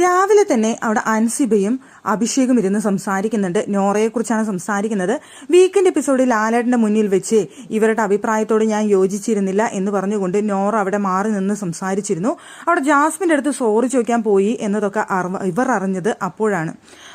രാവിലെ തന്നെ അവിടെ അൻസിബയും അഭിഷേകും ഇരുന്ന് സംസാരിക്കുന്നുണ്ട്. നോറയെ കുറിച്ചാണ് സംസാരിക്കുന്നത്. വീക്കെൻഡ് എപ്പിസോഡിൽ ലാലേട്ടന്റെ മുന്നിൽ വെച്ച് ഇവരുടെ അഭിപ്രായത്തോട് ഞാൻ യോജിച്ചിരുന്നില്ല എന്ന് പറഞ്ഞുകൊണ്ട് നോറ അവിടെ മാറി നിന്ന് സംസാരിച്ചിരുന്നു. അവിടെ ജാസ്മിന്റെ അടുത്ത് സോറി ചോദിക്കാൻ പോയി എന്നതൊക്കെ ഇവർ അറിഞ്ഞത് അപ്പോഴാണ്.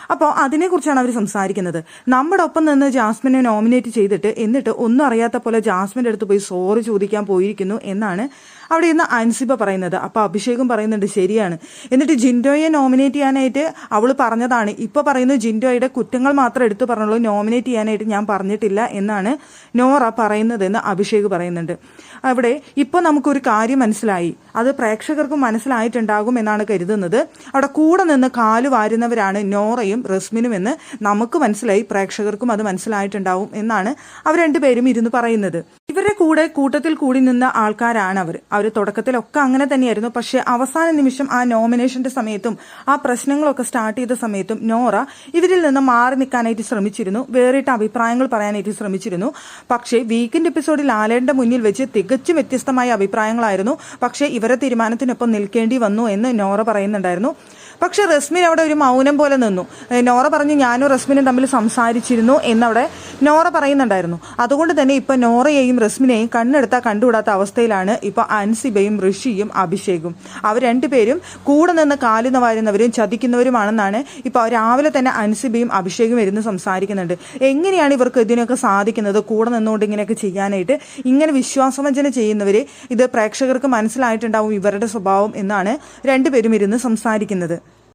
അപ്പോൾ അതിനെക്കുറിച്ചാണ് അവർ സംസാരിക്കുന്നത്. നമ്മുടെ ഒപ്പം നിന്ന് ജാസ്മിനെ നോമിനേറ്റ് ചെയ്തിട്ട് എന്നിട്ട് ഒന്നും അറിയാത്ത പോലെ ജാസ്മിന്റെ അടുത്ത് പോയി സോറി ചോദിക്കാൻ പോയിരിക്കുന്നു എന്നാണ് അവിടെ ഇന്ന് അൻസിബ പറയുന്നത്. അപ്പോൾ അഭിഷേകും പറയുന്നുണ്ട് ശരിയാണ്. എന്നിട്ട് ജിൻഡോയെ നോമിനേറ്റ് ചെയ്യാനായിട്ട് അവൾ പറഞ്ഞതാണ്. ഇപ്പോൾ പറയുന്നത് ജിൻഡോയുടെ കുറ്റങ്ങൾ മാത്രം എടുത്തു പറഞ്ഞുള്ളൂ നോമിനേറ്റ് ചെയ്യാനായിട്ട് ഞാൻ പറഞ്ഞിട്ടില്ല എന്നാണ് നോറ പറയുന്നതെന്ന് അഭിഷേക് പറയുന്നുണ്ട്. അവിടെ ഇപ്പോൾ നമുക്കൊരു കാര്യം മനസ്സിലായി. അത് പ്രേക്ഷകർക്കും മനസ്സിലായിട്ടുണ്ടാകും എന്നാണ് കരുതുന്നത്. അവിടെ കൂടെ നിന്ന് കാൽ വാരുന്നവരാണ് നോറയും റസ്മിനും എന്ന് നമുക്ക് മനസ്സിലായി പ്രേക്ഷകർക്കും അത് മനസ്സിലായിട്ടുണ്ടാവും എന്നാണ് അവർ രണ്ടുപേരും ഇരുന്ന് പറയുന്നത്. ഇവരുടെ കൂടെ കൂട്ടത്തിൽ കൂടി നിന്ന ആൾക്കാരാണ് അവർ. അവർ തുടക്കത്തിലൊക്കെ അങ്ങനെ തന്നെയായിരുന്നു. പക്ഷേ അവസാന നിമിഷം ആ നോമിനേഷന്റെ സമയത്തും ആ പ്രശ്നങ്ങളൊക്കെ സ്റ്റാർട്ട് ചെയ്ത സമയത്തും നോറ ഇവരിൽ നിന്ന് മാറി നിൽക്കാനായിട്ട് ശ്രമിച്ചിരുന്നു. വേറിട്ട അഭിപ്രായങ്ങൾ പറയാനായിട്ട് ശ്രമിച്ചിരുന്നു. പക്ഷേ വീക്കെൻഡ് എപ്പിസോഡിൽ ആലേന്റെ മുന്നിൽ വെച്ച് തികച്ചും വ്യത്യസ്തമായ അഭിപ്രായങ്ങളായിരുന്നു. പക്ഷേ ഇവരെ തീരുമാനത്തിനൊപ്പം നിൽക്കേണ്ടി വന്നു എന്ന് നോറ പറയുന്നുണ്ടായിരുന്നു. പക്ഷെ റസ്മിൻ അവിടെ ഒരു മൗനം പോലെ നിന്നു. നോറ പറഞ്ഞു ഞാനും റസ്മിനും തമ്മിൽ സംസാരിച്ചിരുന്നു എന്നവിടെ നോറ പറയുന്നുണ്ടായിരുന്നു. അതുകൊണ്ട് തന്നെ ഇപ്പൊ നോറയെയും റസ്മിനെയും കണ്ണെടുത്താൽ കണ്ടുകൂടാത്ത അവസ്ഥയിലാണ് ഇപ്പൊ അൻസിബയും ഋഷിയും അഭിഷേകും. അവർ രണ്ടുപേരും കൂടെ നിന്ന് കാലുന്ന വാരുന്നവരും ചതിക്കുന്നവരുമാണെന്നാണ് ഇപ്പൊ രാവിലെ തന്നെ അൻസിബയും അഭിഷേകും ഇരുന്ന് സംസാരിക്കുന്നുണ്ട്. എങ്ങനെയാണ് ഇവർക്ക് ഇതിനൊക്കെ സാധിക്കുന്നത്? കൂടെ നിന്നുകൊണ്ട് ഇങ്ങനെയൊക്കെ ചെയ്യാനായിട്ട് ഇങ്ങനെ വിശ്വാസവഞ്ചന ചെയ്യുന്നവരെ ഇത് പ്രേക്ഷകർക്ക് മനസ്സിലായിട്ടുണ്ടാവും ഇവരുടെ സ്വഭാവം എന്നാണ് രണ്ടുപേരും ഇരുന്ന് സംസാരിക്കുന്നത്.